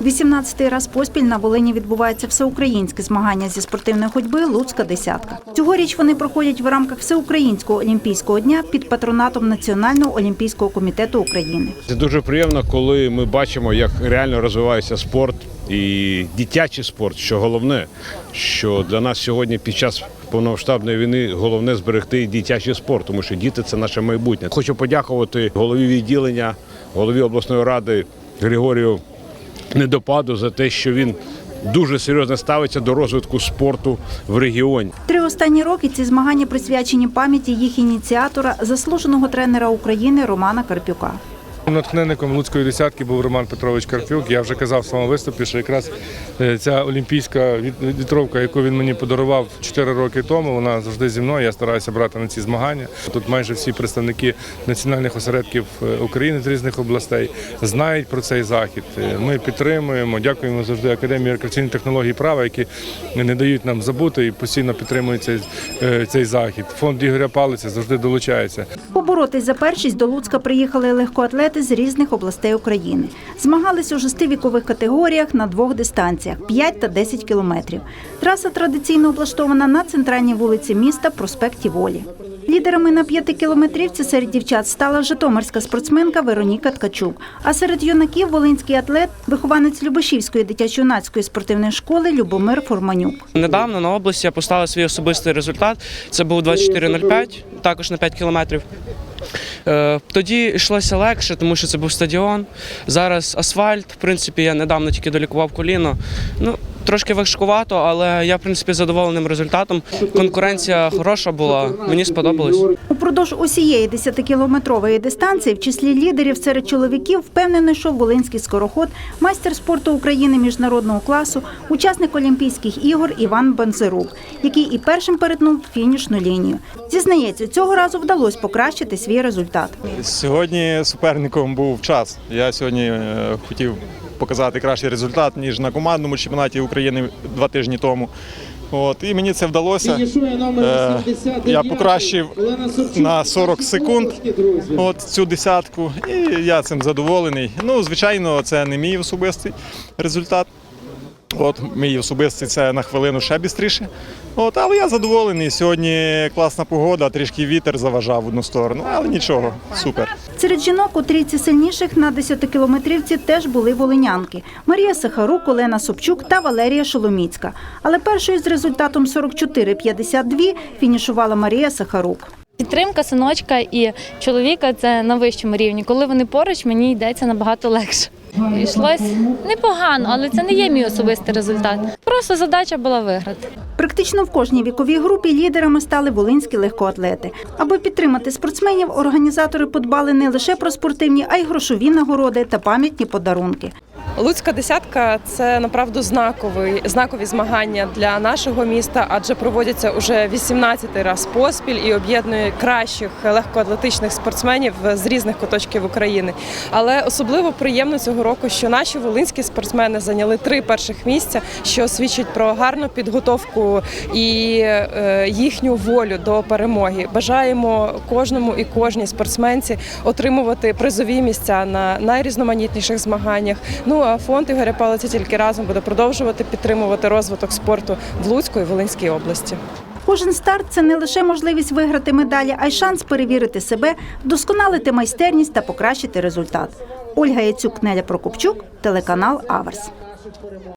18-й раз поспіль на Волині відбувається всеукраїнське змагання зі спортивної ходьби Луцька десятка. Цьогоріч вони проходять в рамках всеукраїнського олімпійського дня під патронатом Національного олімпійського комітету України. Це дуже приємно, коли ми бачимо, як реально розвивається спорт і дитячий спорт, що головне, що для нас сьогодні під час повномасштабної війни головне зберегти дитячий спорт, тому що діти це наше майбутнє. Хочу подякувати голові відділення, голові обласної ради Григорію Недопаду за те, що він дуже серйозно ставиться до розвитку спорту в регіоні. Три останні роки ці змагання присвячені пам'яті їх ініціатора, заслуженого тренера України Романа Карпюка. Натхненником Луцької десятки був Роман Петрович Карпюк. Я вже казав в своєму виступі, що якраз е, ця олімпійська вітровка, яку він мені подарував 4 роки тому, вона завжди зі мною. Я стараюся брати на ці змагання. Тут майже всі представники національних осередків е, України з різних областей знають про цей захід. Е, Ми підтримуємо, дякуємо завжди Академії рекреаційних технологій права, які не дають нам забути і постійно підтримують цей, цей захід. Фонд Ігоря Палиця завжди долучається. Поборотись за першість до Луцька приїхали легкоатлети з різних областей України. Змагались у шести вікових категоріях на двох дистанціях 5 та 10 кілометрів. Траса традиційно облаштована на центральній вулиці міста проспекті Волі. Лідерами на п'ятикілометрівці серед дівчат стала житомирська спортсменка Вероніка Ткачук. А серед юнаків волинський атлет, вихованець Любашівської дитячо-юнацької спортивної школи Любомир Фурманюк. Недавно на області я поставив свій особистий результат. Це був 24.05, також на 5 кілометрів. Е, Тоді йшлося легше, тому що це був стадіон. Зараз асфальт. В принципі, я недавно тільки долікував коліно. Ну, трошки важкувато, але я, в принципі, задоволеним результатом. Конкуренція хороша була, мені сподобалось. Упродовж усієї 10-кілометрової дистанції в числі лідерів серед чоловіків впевнено йшов волинський скороход, майстер спорту України міжнародного класу, учасник Олімпійських ігор Іван Бонзерук, який і першим перетнув фінішну лінію. Зізнається, цього разу вдалося покращити свій результат. Сьогодні суперником був час. Я сьогодні е, хотів показати кращий результат, ніж на командному чемпіонаті України два тижні тому. От, і мені це вдалося. Е, Я покращив на 40 секунд от, цю десятку, і я цим задоволений. Ну, звичайно, це не мій особистий результат. От мій особистий це на хвилину ще бістріше. От, але я задоволений. Сьогодні класна погода, трішки вітер заважав в одну сторону, але нічого, супер. Серед жінок у трійці сильніших на 10-кілометрівці теж були волинянки Марія Сахарук, Олена Собчук та Валерія Шоломіцька. Але першою з результатом 44-52 фінішувала Марія Сахарук. Підтримка синочка і чоловіка це на вищому рівні. Коли вони поруч, мені йдеться набагато легше. Йшлось непогано, але це не є мій особистий результат. Просто задача була виграти. Практично в кожній віковій групі лідерами стали волинські легкоатлети. Аби підтримати спортсменів, організатори подбали не лише про спортивні, а й грошові нагороди та пам'ятні подарунки. Луцька десятка це направду знаковий знакові змагання для нашого міста, адже проводяться уже 18-й раз поспіль і об'єднує кращих легкоатлетичних спортсменів з різних куточків України. Але особливо приємно цього року, що наші волинські спортсмени зайняли три перших місця, що свідчить про гарну підготовку і е, їхню волю до перемоги. Бажаємо кожному і кожній спортсменці отримувати призові місця на найрізноманітніших змаганнях. Ну а фонд Ігоря Палиця тільки разом буде продовжувати підтримувати розвиток спорту в Луцьку і Волинській області. Кожен старт це не лише можливість виграти медалі, а й шанс перевірити себе, вдосконалити майстерність та покращити результат. Ольга Яцюк, Неля Прокопчук, телеканал Аверс.